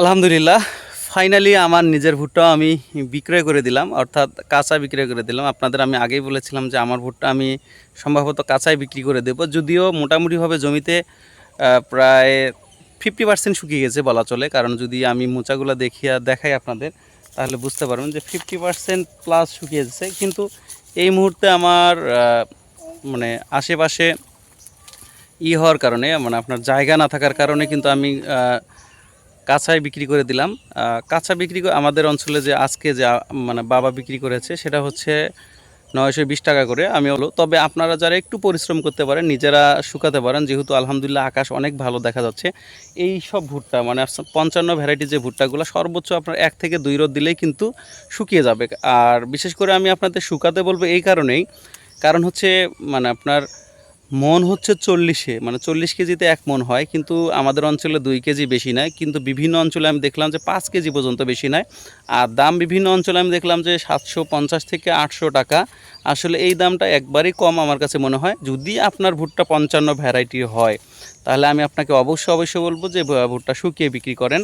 আলহামদুলিল্লাহ ফাইনালি আমার নিজের ভুট্টা আমি বিক্রয় করে দিলাম, অর্থাৎ কাঁচা বিক্রয় করে দিলাম। আপনাদের আমি আগেই বলেছিলাম যে আমার ভুট্টা আমি সম্ভবত কাঁচাই বিক্রি করে দেব, যদিও মোটামুটিভাবে জমিতে প্রায় ফিফটি পার্সেন্ট শুকিয়ে গেছে বলা চলে। কারণ যদি আমি মোচাগুলো দেখিয়া দেখাই আপনাদের, তাহলে বুঝতে পারবেন যে ফিফটি পার্সেন্ট প্লাস শুকিয়ে গেছে। কিন্তু এই মুহূর্তে আমার মানে আশেপাশে ই হওয়ার কারণে মানে আপনার জায়গা না থাকার কারণে কিন্তু আমি কাঁচাই বিক্রি করে দিলাম। কাঁচা বিক্রি করে আমাদের অঞ্চলে যে আজকে যে মানে বাবা বিক্রি করেছে, সেটা হচ্ছে নয়শো বিশ টাকা করে। আমি হলো তবে আপনারা যারা একটু পরিশ্রম করতে পারেন, নিজেরা শুকাতে পারেন, যেহেতু আলহামদুলিল্লাহ আকাশ অনেক ভালো দেখা যাচ্ছে। এই সব ভুট্টা মানে পঞ্চান্ন ভ্যারাইটি যে ভুট্টাগুলো, সর্বোচ্চ আপনার এক থেকে দুই রোদ দিলেই কিন্তু শুকিয়ে যাবে। আর বিশেষ করে আমি আপনাদের শুকাতে বলব এই কারণেই। কারণ হচ্ছে মানে আপনার মন হচ্ছে চল্লিশে মানে চল্লিশ কেজিতে এক মন হয়, কিন্তু আমাদের অঞ্চলে দুই কেজি বেশি নেয় কিন্তু বিভিন্ন অঞ্চলে আমি দেখলাম যে পাঁচ কেজি পর্যন্ত বেশি নেয় আর দাম বিভিন্ন অঞ্চলে আমি দেখলাম যে সাতশো পঞ্চাশ থেকে আটশো টাকা। আসলে এই দামটা একবারই কম আমার কাছে মনে হয়, যদি আপনার ভুট্টা পঞ্চান্ন ভ্যারাইটি হয়, তাহলে আমি আপনাকে অবশ্যই অবশ্যই বলব যে ভুট্টা শুকিয়ে বিক্রি করেন।